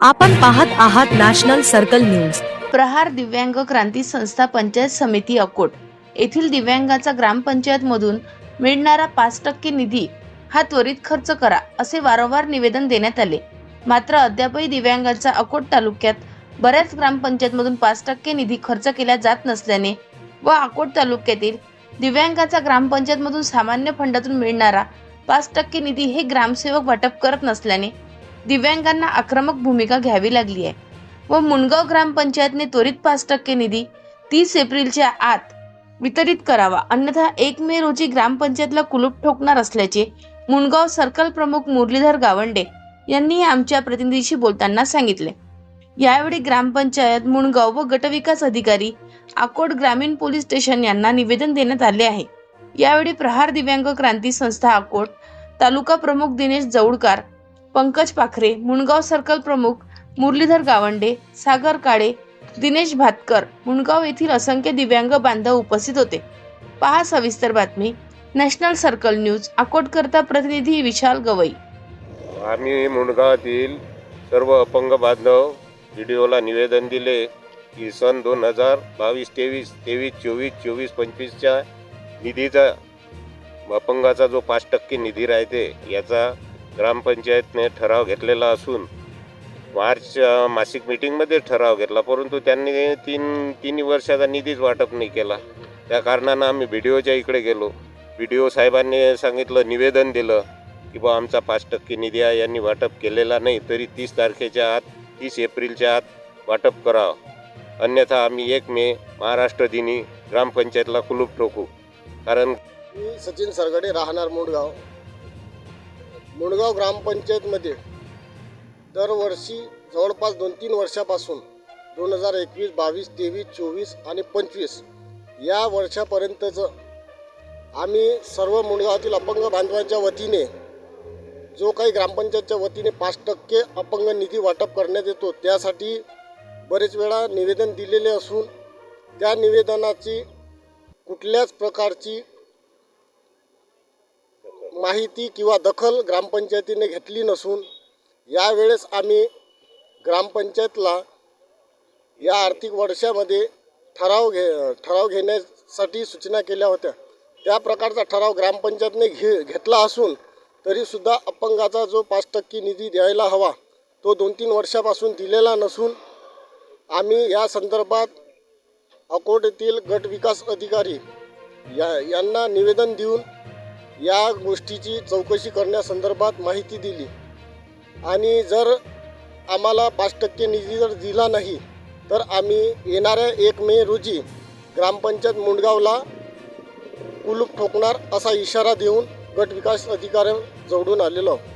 आपण पाहत आहात नॅशनल सर्कल न्यूज. प्रहार दिव्यांग क्रांती संस्था पंचायत समिती अकोट. येथील दिव्यांगाचा ग्रामपंचायतमधून मिळणारा पाच टक्के निधी हा त्वरित खर्च करा असे वारंवार निवेदन देण्यात आले. मात्र अद्यापही दिव्यांगाचा अकोट तालुक्यात बऱ्याच ग्रामपंचायतमधून पाच टक्के निधी खर्च केला जात नसल्याने व अकोट तालुक्यातील दिव्यांगाचा ग्रामपंचायतमधून सामान्य फंडातून मिळणारा पाच टक्के निधी हे ग्रामसेवक वाटप करत नसल्याने दिव्यांगांना आक्रमक भूमिका घ्यावी लागली आहे. व मुणगाव ग्रामपंचायतने त्वरित पाच टक्के निधी तीस एप्रिलच्या आत वितरित करावा. अन्यथा एक मे रोजी ग्रामपंचायतला कुलूप ठोकणार असल्याचे मुणगाव सर्कल प्रमुख मुरलीधर गावंडे यांनी आमच्या प्रतिनिधीशी बोलताना सांगितले. यावेळी ग्रामपंचायत मुणगाव व गटविकास अधिकारी आकोट ग्रामीण पोलीस स्टेशन यांना निवेदन देण्यात आले आहे. यावेळी प्रहार दिव्यांग क्रांती संस्था आकोट तालुका प्रमुख दिनेश जवळकार पंकज पाखरे मुणगाव सर्कल प्रमुख मुरलीधर गावंडे सागर काळे दिनेश भातकर मुणगाव येथील असंख्य दिव्यांग बांधव उपस्थित होते. पहा सविस्तर बातमी. नॅशनल सर्कल न्यूज अकोटकरता प्रतिनिधी विशाल गवई. आम्ही मुणगावातील सर्व अपंग बांधव व्हिडिओला निवेदन दिले की सन दोन हजार बावीस तेवीस तेवीस चोवीस चोवीस पंचवीसच्या निधीचा अपंगाचा जो पाच टक्के निधी राहते याचा ग्रामपंचायतने ठराव घेतलेला असून मार्च मासिक मीटिंगमध्ये ठराव घेतला परंतु त्यांनी तीन तिन्ही वर्षाचा निधीच वाटप नाही केला. त्या कारणानं आम्ही बी डी ओच्या इकडे गेलो. बी डी ओ साहेबांनी सांगितलं निवेदन दिलं की बा आमचा पाच टक्के निधी आहे यांनी वाटप केलेला नाही तरी तीस तारखेच्या आत तीस एप्रिलच्या आत वाटप करावं. अन्यथा आम्ही एक मे महाराष्ट्र दिनी ग्रामपंचायतला कुलूप ठोकू. कारण मी सचिन सरगडे राहणार मोडगाव. मुणगाव ग्रामपंचायतमध्ये दरवर्षी जवळपास दोन तीन वर्षापासून दोन हजार एकवीस बावीस तेवीस चोवीस आणि पंचवीस या वर्षापर्यंतचं आम्ही सर्व मुणगावातील अपंग बांधवांच्या वतीने जो काही ग्रामपंचायतच्या वतीने पाच टक्के अपंग निधी वाटप करण्यात येतो त्यासाठी बरेच वेळा निवेदन दिलेले असून त्या निवेदनाची कुठल्याच प्रकारची माहिती किंवा दखल ग्रामपंचायतीने घेतली नसून यावेळेस आम्ही ग्रामपंचायतला या आर्थिक वर्षामध्ये ठराव घे ठराव घेण्यासाठी सूचना केल्या होत्या. त्या प्रकारचा ठराव ग्रामपंचायतने घे घेतला असून तरीसुद्धा अपंगाचा जो पाच टक्के निधी द्यायला हवा तो दोन तीन वर्षापासून दिलेला नसून आम्ही या संदर्भात अकोट येथील गट विकास अधिकारी या यांना निवेदन देऊन या गोष्टीची चौकशी करण्यासंदर्भात माहिती दिली. आणि जर आम्हाला पाच टक्के निधी जर दिला नाही तर आम्ही येणाऱ्या एक मे रोजी ग्रामपंचायत मुंडगावला कुलूप ठोकणार असा इशारा देऊन गट विकास अधिकाऱ्यांजवळून आलेलो आहोत.